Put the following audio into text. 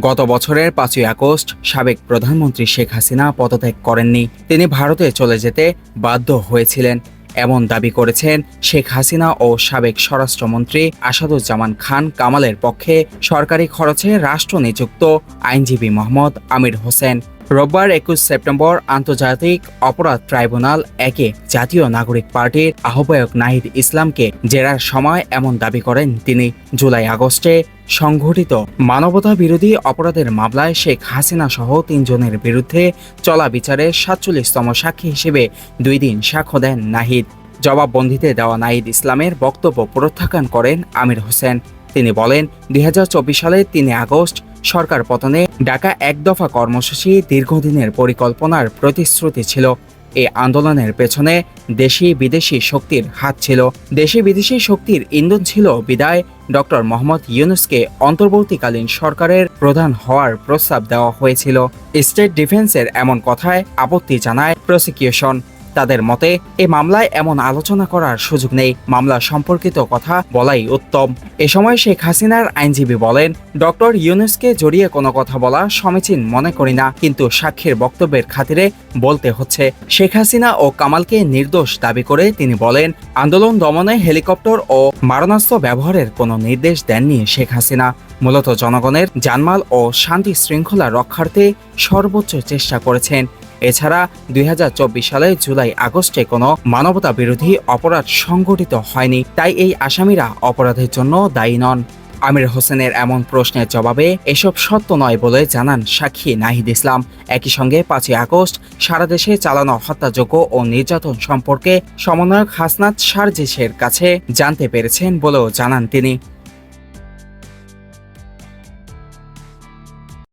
গত বছরের পাঁচই আগস্ট সাবেক প্রধানমন্ত্রী শেখ হাসিনা পদত্যাগ করেননি। তিনি ভারতে চলে যেতে বাধ্য হয়েছিলেন। এমন দাবি করেছেন শেখ হাসিনা ও সাবেক স্বরাষ্ট্রমন্ত্রী আসাদুজ্জামান খান কামালের পক্ষে সরকারি খরচে রাষ্ট্র নিযুক্ত আইনজীবী মোহাম্মদ আমির হোসেন। রোববার একুশ সেপ্টেম্বর আন্তর্জাতিক অপরাধ ট্রাইব্যুনাল একে জাতীয় নাগরিক পার্টির আহ্বায়ক নাহিদ ইসলামকে জেরার সময় এমন দাবি করেন তিনি। জুলাই আগস্টে সংঘটিত মানবতা বিরোধী অপরাধের মামলায় শেখ হাসিনা সহ তিনজনের বিরুদ্ধে চলা বিচারে সাতচল্লিশতম সাক্ষী হিসেবে দুই দিন সাক্ষ্য দেন নাহিদ। জবাববন্দিতে দেওয়া নাহিদ ইসলামের বক্তব্য প্রত্যাখ্যান করেন আমির হোসেন। তিনি বলেন, দুই হাজার চব্বিশ সালে তিন আগস্ট সরকার পতনে ডাকা এক দফা কর্মসূচি দীর্ঘদিনের পরিকল্পনার প্রতিশ্রুতি ছিল। এই আন্দোলনের পেছনে দেশি বিদেশি শক্তির হাত ছিল। দেশি বিদেশি শক্তির ইন্ধন ছিল বিদায়। ডক্টর মোহাম্মদ ইউনুসকে অন্তর্বর্তীকালীন সরকারের প্রধান হওয়ার প্রস্তাব দেওয়া হয়েছিল। স্টেট ডিফেন্সের এমন কথায় আপত্তি জানায় প্রসিকিউশন। তাদের মতে, এ মামলায় এমন আলোচনা করার সুযোগ নেই। মামলা সম্পর্কিত কথা বলাই উত্তম। এ সময় শেখ হাসিনার আইনজীবী বলেন, ডক্টর ইউনুসকে জড়িয়ে কোনো কথা বলা সমীচীন মনে করি না, কিন্তু সাক্ষীর বক্তব্যের খাতিরে বলতে হচ্ছে। শেখ হাসিনা ও কামালকে নির্দোষ দাবি করে তিনি বলেন, আন্দোলন দমনে হেলিকপ্টার ও মারণাস্ত্র ব্যবহারের কোনো নির্দেশ দেননি শেখ হাসিনা। মূলত জনগণের জানমাল ও শান্তি শৃঙ্খলা রক্ষার্থে সর্বোচ্চ চেষ্টা করেছেন। এছাড়া দুই হাজার চব্বিশ সালে জুলাই আগস্টে কোনো মানবতা বিরোধী অপরাধ সংঘটিত হয়নি, তাই এই আসামিরা অপরাধের জন্য দায়ী নন। আমির হোসেনের এমন প্রশ্নের জবাবে এসব সত্য নয় বলে জানান সাক্ষী নাহিদ ইসলাম। একই সঙ্গে পাঁচই আগস্ট সারা দেশে চালানো হত্যাযোগ্য ও নির্যাতন সম্পর্কে সমন্বয়ক হাসনাত সারজিসের কাছে জানতে পেরেছেন বলেও জানান তিনি।